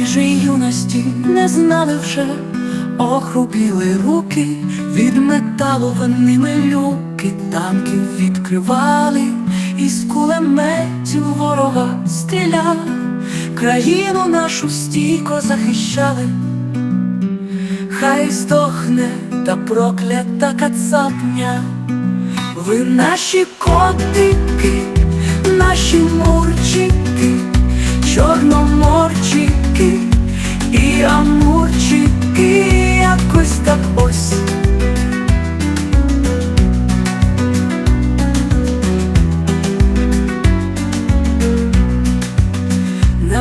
майже юності не знали вже, охрупіли руки від металу винними люки, танки відкривали, із кулеметів ворога стріляли, країну нашу стійко захищали. Хай здохне та проклята кацапня, ви наші котики, наші мурчики,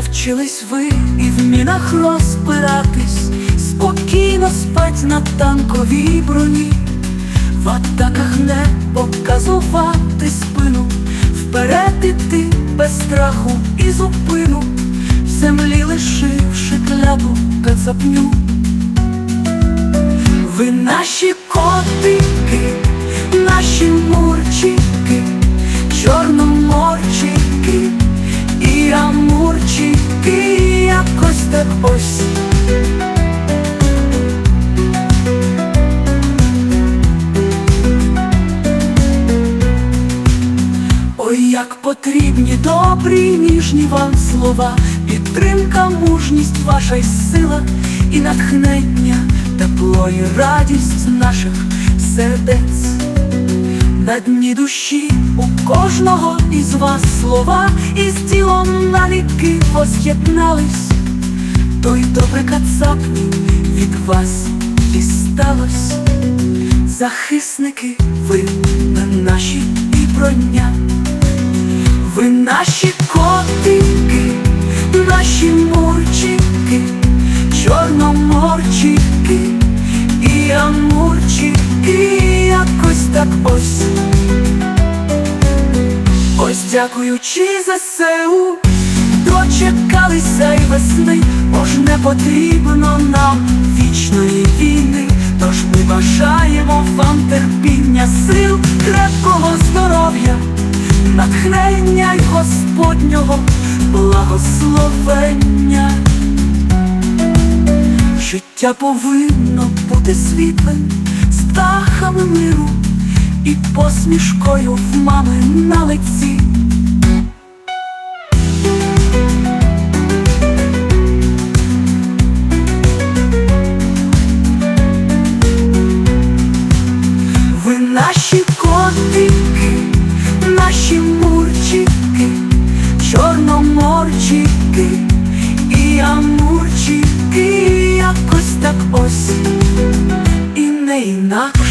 Навчились ви і в мінах розбиратись, спокійно спать на танковій броні, в атаках не показувати спину, вперед іти без страху і зупину, в землі лишивши кляту кацапню. Ви наші котики, наші мурчики, чорноморчики і амурчики, якось так ось. Ой, як потрібні добрі, ніжні вам слова, підтримка, мужність, ваша й сила і натхнення, тепло і радість наших сердець. На дні душі у кожного із вас слова і з тілом навіки воз'єднались, то й добре кацапні від вас дісталось. Захисники, ви на наші і броня, ви наші котики, наші мурчики, чорноморчики і амурчики, якось так ось. Ось дякуючи ЗСУ, дочекалися й весни, бо не потрібно нам вічної війни. Тож ми бажаємо вам терпіння, сил, крепкого здоров'я, натхнення й Господнього благословення. Життя повинно бути світлим, з птахами миру і посмішкою в мами наші котики, наші мурчики, чорноморчики і амурчики, якось так ось і не інакше.